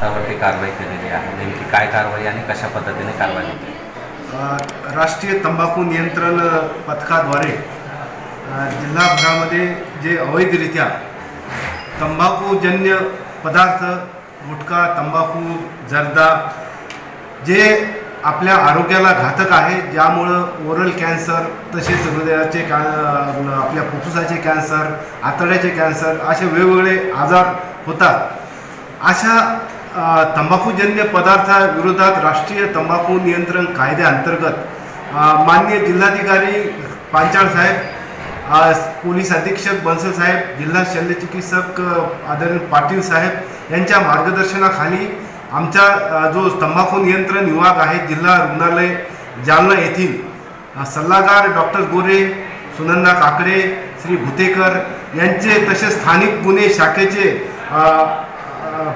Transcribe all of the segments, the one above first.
त्यावरती कारवाई केलेली आहे. नेमकी काय कारवाई आणि कशा पद्धतीने कारवाई होते? राष्ट्रीय तंबाखू नियंत्रण पथकाद्वारे जिल्हाभरामध्ये जे अवैधरित्या तंबाखूजन्य पदार्थ गुटखा तंबाखू जर्दा जे आपल्या आरोग्याला घातक आहे ज्यामुळं ओरल कॅन्सर तसेच हृदयाचे कॅ आपल्या फुफ्फुसाचे कॅन्सर आतड्याचे कॅन्सर असे वेगवेगळे आजार होतात. अशा तंबाखूजन्य पदार्थाविरोधात राष्ट्रीय तंबाखू नियंत्रण कायद्याअंतर्गत मान्य माननीय जिल्हाधिकारी पांचाळ साहेब पोलीस अधीक्षक बन्सल साहेब जिल्हा शल्यचिकित्सक अ, आदरणीय पाटील साहेब यांच्या मार्गदर्शनाखाली आमचा जो तंबाखू नियंत्रण विभाग आहे जिल्हा रुग्णालय जालना येथील सल्लागार डॉक्टर गोरे सुनंदा काकडे श्री भुतेकर यांचे तसेच स्थानिक गुन्हे शाखेचे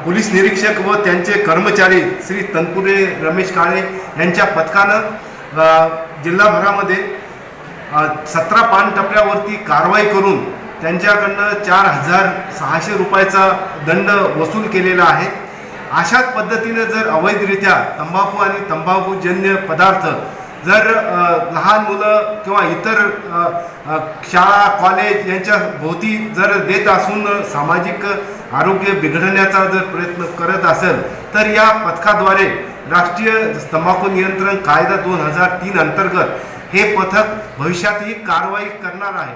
पोलीस निरीक्षक व त्यांचे कर्मचारी श्री तनपुरे रमेश काळे यांच्या पथकानं जिल्हाभरामध्ये सतरा पानटप्प्यावरती कारवाई करून त्यांच्याकडनं चार हजार सहाशे रुपयाचा दंड वसूल केलेला आहे. अशाच पद्धतीनं जर अवैधरित्या तंबाखू आणि तंबाखूजन्य पदार्थ जर लहान मुलं किंवा इतर शाळा कॉलेज यांच्या भोवती जर देत असून सामाजिक आरोग्य बिघडण्याचा जर प्रयत्न करत असेल तर या पथकाद्वारे राष्ट्रीय तंबाखू नियंत्रण कायदा दोन हजार तीन अंतर्गत हे पथक भविष्यातही कारवाई करणार आहे.